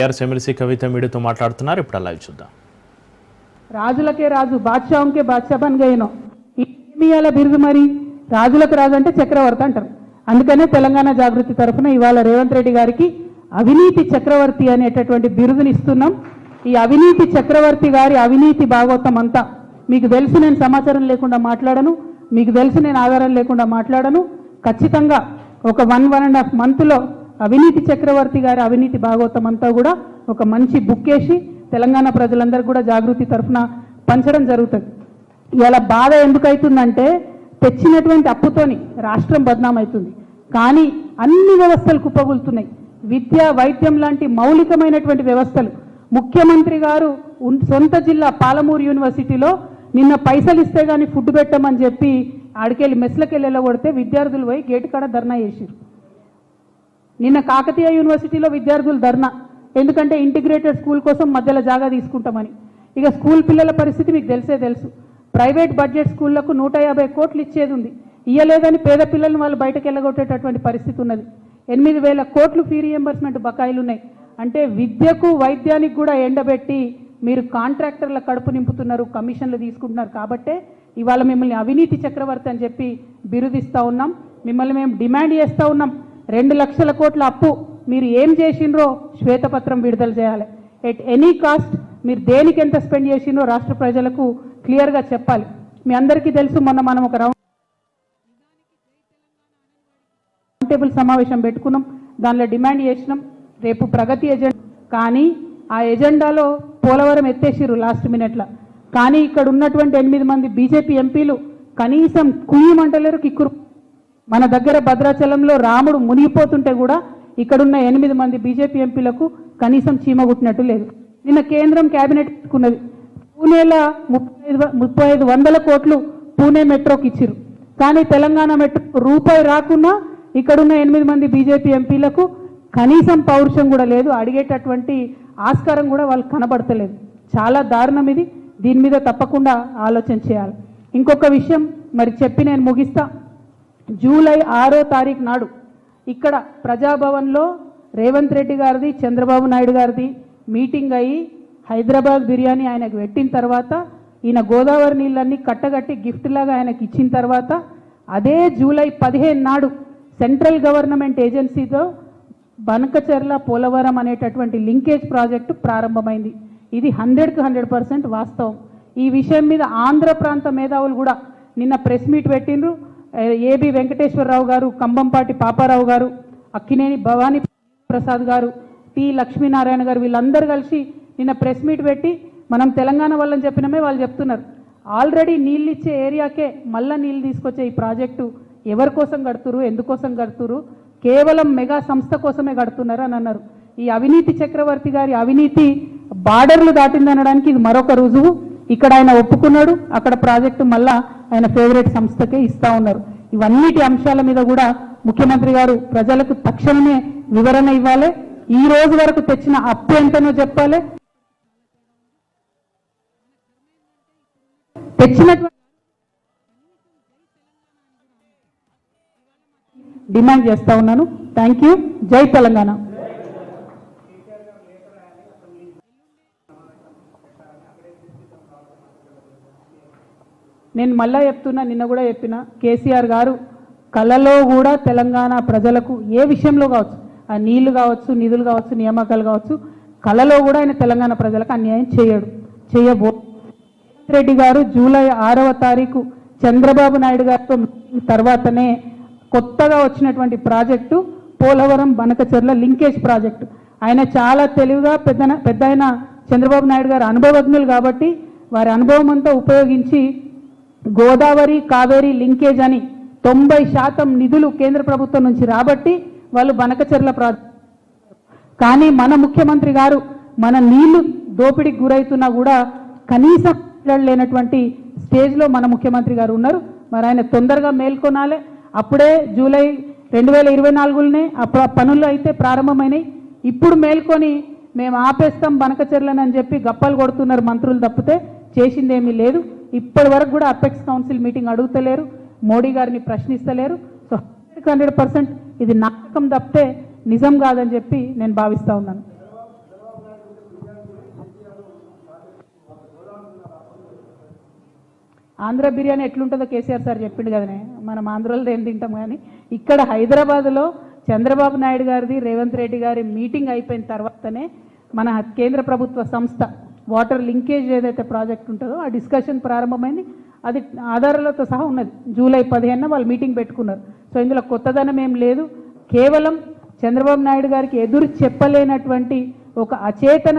TRS MLC కవిత మీడియాతో మాట్లాడుతున్నారు. ఇప్పుడు అలా చూద్దాం. రాజులకే రాజు బాద్షాంకే బాద్షా బన్ గయనో ఇవాళ బిరుదు మరి రాజులకు రాజు అంటే చక్రవర్తి అంటారు. అందుకనే తెలంగాణ జాగృతి తరఫున ఇవాళ రేవంత్ రెడ్డి గారికి అవినీతి చక్రవర్తి అనేటటువంటి బిరుదుని ఇస్తున్నాం. ఈ అవినీతి చక్రవర్తి గారి అవినీతి భాగవతం అంతా మీకు తెలుసు నేను సమాచారం లేకుండా మాట్లాడను. మీకు తెలుసు నేను ఆధారం లేకుండా మాట్లాడను. ఖచ్చితంగా ఒక వన్ వన్ అండ్ హాఫ్ మంత్లో అవినీతి చక్రవర్తి గారి అవినీతి భాగవతం అంతా కూడా ఒక మంచి బుక్ వేసి తెలంగాణ ప్రజలందరికీ కూడా జాగృతి తరఫున పంచడం జరుగుతుంది. ఇలా బాధ ఎందుకైతుందంటే తెచ్చినటువంటి అప్పుతోని రాష్ట్రం బదనామవుతుంది కానీ అన్ని వ్యవస్థలు కుప్పగొలుతున్నాయి విద్య వైద్యం లాంటి మౌలికమైనటువంటి వ్యవస్థలు. ముఖ్యమంత్రి గారు ఉన్- సొంత జిల్లా పాలమూరు యూనివర్సిటీలో నిన్న పైసలు ఇస్తే కానీ ఫుడ్ పెట్టమని చెప్పి ఆడికెళ్ళి మెస్లకెళ్ళి వెళ్ళగొడితే విద్యార్థులు పోయి గేటు కాడ ధర్నా చేసిరు నిన్న కాకతీయ యూనివర్సిటీలో విద్యార్థులు ధర్నా. ఎందుకంటే ఇంటిగ్రేటెడ్ స్కూల్ కోసం మధ్యలో జాగా తీసుకుంటామని. ఇక స్కూల్ పిల్లల పరిస్థితి మీకు తెలిసే తెలుసు. ప్రైవేట్ బడ్జెట్ స్కూళ్ళకు నూట యాభై కోట్లు ఇచ్చేది ఉంది. ఇయ్యలేదని పేద పిల్లల్ని వాళ్ళు బయటకు వెళ్ళగొట్టేటటువంటి పరిస్థితి ఉన్నది. ఎనిమిది వేల కోట్లు ఫీ రియంబర్స్మెంట్ బకాయిలు ఉన్నాయి అంటే విద్యకు వైద్యానికి కూడా ఎండబెట్టి మీరు కాంట్రాక్టర్ల కడుపు నింపుతున్నారు కమిషన్లు తీసుకుంటున్నారు. కాబట్టే ఇవాళ మిమ్మల్ని అవినీతి చక్రవర్తి అని చెప్పి బిరుదిస్తూ ఉన్నాం. మిమ్మల్ని మేము డిమాండ్ చేస్తూ ఉన్నాం. రెండు లక్షల కోట్ల అప్పు మీరు ఏం చేసిండ్రో శ్వేతపత్రం విడుదల చేయాలి. ఎట్ ఎనీ కాస్ట్ మీరు దేనికి ఎంత స్పెండ్ చేసిండ్రో రాష్ట్ర ప్రజలకు క్లియర్గా చెప్పాలి. మీ అందరికీ తెలుసు మొన్న మనం ఒక రౌండ్ టేబుల్ సమావేశం పెట్టుకున్నాం. దానిలో డిమాండ్ చేసినాం. రేపు ప్రగతి ఎజెండా కానీ ఆ ఎజెండాలో పోలవరం ఎత్తేసిర్రు లాస్ట్ మినిట్లో కానీ ఇక్కడ ఉన్నటువంటి ఎనిమిది మంది బీజేపీ ఎంపీలు కనీసం కుయ్యమంటలేరు కిక్కురు. మన దగ్గర భద్రాచలంలో రాముడు మునిగిపోతుంటే కూడా ఇక్కడున్న ఎనిమిది మంది బీజేపీ ఎంపీలకు కనీసం చీమ కుట్టినట్టు లేదు. నిన్న కేంద్రం కేబినెట్ పెట్టుకున్నది పూణేల ముప్పై ఐదు ముప్పై ఐదు వందల కోట్లు పూణే మెట్రోకి ఇచ్చిరు కానీ తెలంగాణ మెట్రో రూపాయి రాకున్నా ఇక్కడున్న ఎనిమిది మంది బీజేపీ ఎంపీలకు కనీసం పౌరుషం కూడా లేదు. అడిగేటటువంటి ఆస్కారం కూడా వాళ్ళు కనబడతలేదు. చాలా దారుణం ఇది. దీని మీద తప్పకుండా ఆలోచన చేయాలి. ఇంకొక విషయం మరి చెప్పి నేను ముగిస్తా. జూలై ఆరో తారీఖు నాడు ఇక్కడ ప్రజాభవన్లో రేవంత్ రెడ్డి గారిది చంద్రబాబు నాయుడు గారిది మీటింగ్ అయ్యి హైదరాబాద్ బిర్యానీ ఆయనకు పెట్టిన తర్వాత ఈయన గోదావరి నీళ్ళన్నీ కట్టగట్టి గిఫ్ట్ లాగా ఆయనకి ఇచ్చిన తర్వాత అదే జూలై పదిహేను నాడు సెంట్రల్ గవర్నమెంట్ ఏజెన్సీతో బనకచెర్ల పోలవరం అనేటటువంటి లింకేజ్ ప్రాజెక్టు ప్రారంభమైంది. ఇది హండ్రెడ్కి హండ్రెడ్ పర్సెంట్ వాస్తవం. ఈ విషయం మీద ఆంధ్ర ప్రాంత మేధావులు కూడా నిన్న ప్రెస్ మీట్ పెట్టిండ్రు. ఏబి వెంకటేశ్వరరావు గారు కంబంపాటి పాపారావు గారు అక్కినేని భవానీ ప్రసాద్ గారు టి లక్ష్మీనారాయణ గారు వీళ్ళందరూ కలిసి నిన్న ప్రెస్ మీట్ పెట్టి మనం తెలంగాణ వాళ్ళని చెప్పినమే వాళ్ళు చెప్తున్నారు. ఆల్రెడీ నీళ్ళు ఇచ్చే ఏరియాకే మళ్ళా నీళ్ళు తీసుకొచ్చే ఈ ప్రాజెక్టు ఎవరి కోసం కడుతురు ఎందుకోసం కడుతురు కేవలం మెగా సంస్థ కోసమే కడుతున్నారు అని అన్నారు. ఈ అవినీతి చక్రవర్తి గారి అవినీతి బార్డర్లు దాటిందనడానికి ఇది మరొక రుజువు. ఇక్కడ ఆయన ఒప్పుకున్నాడు అక్కడ ప్రాజెక్టు మళ్ళా ఆయన ఫేవరెట్ సంస్థకే ఇస్తా ఉన్నారు. ఇవన్నిటి అంశాల మీద కూడా ముఖ్యమంత్రి గారు ప్రజలకు తక్షణమే వివరణ ఇవ్వాలి. ఈ రోజు వరకు తెచ్చిన అప్పు ఎంతనో చెప్పాలి. తెచ్చినటువంటి డిమాండ్ చేస్తా ఉన్నాను. థ్యాంక్ యూ జై తెలంగాణ. నేను మళ్ళా చెప్తున్నా నిన్న కూడా చెప్పిన కేసీఆర్ గారు కళలో కూడా తెలంగాణ ప్రజలకు ఏ విషయంలో కావచ్చు ఆ నీళ్ళు కావచ్చు నిధులు కావచ్చు నియామకాలు కావచ్చు కళలో కూడా ఆయన తెలంగాణ ప్రజలకు అన్యాయం చేయడు చేయబో. రెడ్డి గారు జూలై ఆరవ తారీఖు చంద్రబాబు నాయుడు గారితో తర్వాతనే కొత్తగా వచ్చినటువంటి project Polavaram Banakacherla linkage project. ఆయన చాలా తెలివిగా పెద్ద పెద్ద చంద్రబాబు నాయుడు గారు అనుభవజ్ఞులు కాబట్టి వారి అనుభవం అంతా ఉపయోగించి గోదావరి కావేరి లింకేజ్ అని తొంభై శాతం నిధులు కేంద్ర ప్రభుత్వం నుంచి రాబట్టి వాళ్ళు బనకచెర్ల ప్రా కానీ మన ముఖ్యమంత్రి గారు మన నీళ్ళు దోపిడీకి గురవుతున్నా కూడా కనీసం లేనటువంటి స్టేజ్లో మన ముఖ్యమంత్రి గారు ఉన్నారు. మరి ఆయన తొందరగా మేల్కొనాలి. అప్పుడే జూలై రెండు వేల ఇరవై నాలుగులోనే ఆ పనులు అయితే ప్రారంభమైనాయి. ఇప్పుడు మేల్కొని మేము ఆపేస్తాం బనకచెర్లని అని చెప్పి గప్పాలు కొడుతున్నారు మంత్రులు తప్పితే చేసిందేమీ లేదు. ఇప్పటి వరకు కూడా అపెక్స్ కౌన్సిల్ మీటింగ్ అడుగుతలేరు మోడీ గారిని ప్రశ్నిస్తలేరు. సో హండ్రెడ్ పర్సెంట్ ఇది నాటకం తప్పితే నిజం కాదని చెప్పి నేను భావిస్తూ ఉన్నాను. ఆంధ్ర బిర్యానీ ఎట్లుంటుందో కేసీఆర్ సార్ చెప్పిండు కదనే మనం ఆంధ్రలో ఏం తింటాం కానీ ఇక్కడ హైదరాబాద్లో చంద్రబాబు నాయుడు గారిది రేవంత్ రెడ్డి గారి మీటింగ్ అయిపోయిన తర్వాతనే మన కేంద్ర ప్రభుత్వ సంస్థ వాటర్ లింకేజ్ ఏదైతే ప్రాజెక్ట్ ఉంటుందో ఆ డిస్కషన్ ప్రారంభమైంది. అది ఆధారాలతో సహా ఉన్నది. జూలై పదిహేనున వాళ్ళు మీటింగ్ పెట్టుకున్నారు. సో ఇందులో కొత్తదనం ఏం లేదు. కేవలం చంద్రబాబు నాయుడు గారికి ఎదురు చెప్పలేనటువంటి ఒక అచేతన